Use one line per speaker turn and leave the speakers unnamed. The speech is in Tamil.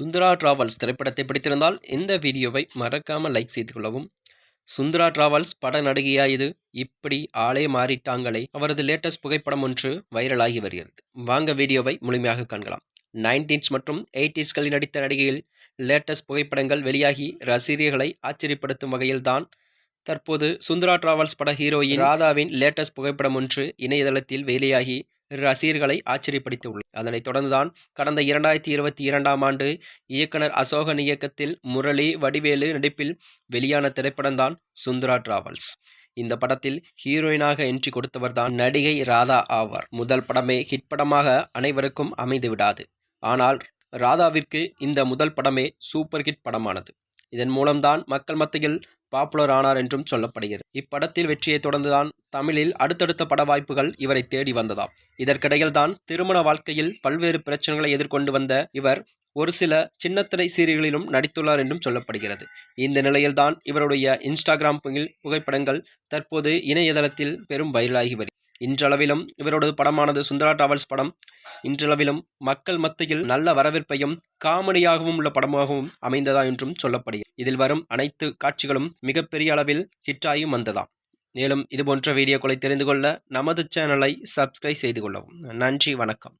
சுந்தரா டிராவல்ஸ் திரைப்படத்தை பிடித்திருந்தால் இந்த வீடியோவை மறக்காமல் லைக் செய்து கொள்ளவும். சுந்தரா டிராவல்ஸ் பட நடிகையா இது? இப்படி ஆளே மாறிட்டாங்களே. அவரது லேட்டஸ்ட் புகைப்படம் ஒன்று வைரலாகி வருகிறது. வாங்க வீடியோவை முழுமையாக காண்கலாம். நைன்டீன்ஸ் மற்றும் எயிட்டிஸ்களில் நடித்த நடிகையில் லேட்டஸ்ட் புகைப்படங்கள் வெளியாகி ரசிகர்களை ஆச்சரியப்படுத்தும் வகையில்தான் தற்போது சுந்தரா டிராவல்ஸ் பட ஹீரோயின் ராதாவின் லேட்டஸ்ட் புகைப்படம் ஒன்று இணையதளத்தில் வெளியாகி ரசிகர்களை ஆச்சரியப்படுத்தியுள்ளது. அதனைத் தொடர்ந்துதான் கடந்த இரண்டாயிரத்தி இருபத்தி இரண்டாம் ஆண்டு இயக்குனர் அசோகன் இயக்கத்தில் முரளி வடிவேலு நடிப்பில் வெளியான திரைப்படம்தான் சுந்தரா டிராவல்ஸ். இந்த படத்தில் ஹீரோயினாக என்ட்ரி கொடுத்தவர்தான் நடிகை ராதா ஆவார். முதல் படமே ஹிட் படமாக அனைவருக்கும் அமைந்து விடாது ஆனால் ராதாவிற்கு இந்த முதல் படமே சூப்பர் ஹிட் படமானது. இதன் மூலம்தான் மக்கள் மத்தியில் பாப்புலர் ஆனார் என்றும் சொல்லப்படுகிறது. இப்படத்தில் வெற்றியை தொடர்ந்துதான் தமிழில் அடுத்தடுத்த பட வாய்ப்புகள் இவரை தேடி வந்ததாம். இதற்கிடையில் தான் திருமண வாழ்க்கையில் பல்வேறு பிரச்சனைகளை எதிர்கொண்டு வந்த இவர் ஒரு சில சின்னத்திரை சீரியல்களிலும் நடித்துள்ளார் என்றும் சொல்லப்படுகிறது. இந்த நிலையில்தான் இவருடைய இன்ஸ்டாகிராம் புகைப்படங்கள் தற்போது இணையதளத்தில் பெரும் வைரலாகி வருகிறது. இன்றளவிலும் இவரோட படமானது சுந்தரா டிராவல்ஸ் படம். இன்றளவிலும் மக்கள் மத்தியில் நல்ல வரவேற்பையும் காமெடியாகவும் உள்ள படமாகவும் அமைந்ததா என்றும் சொல்லப்படுகிறது. இதில் வரும் அனைத்து காட்சிகளும் மிகப்பெரிய அளவில் ஹிட்டாயும் வந்ததாம். மேலும் இதுபோன்ற வீடியோக்களை தெரிந்து கொள்ள நமது சேனலை சப்ஸ்கிரைப் செய்து கொள்ளவும். நன்றி வணக்கம்.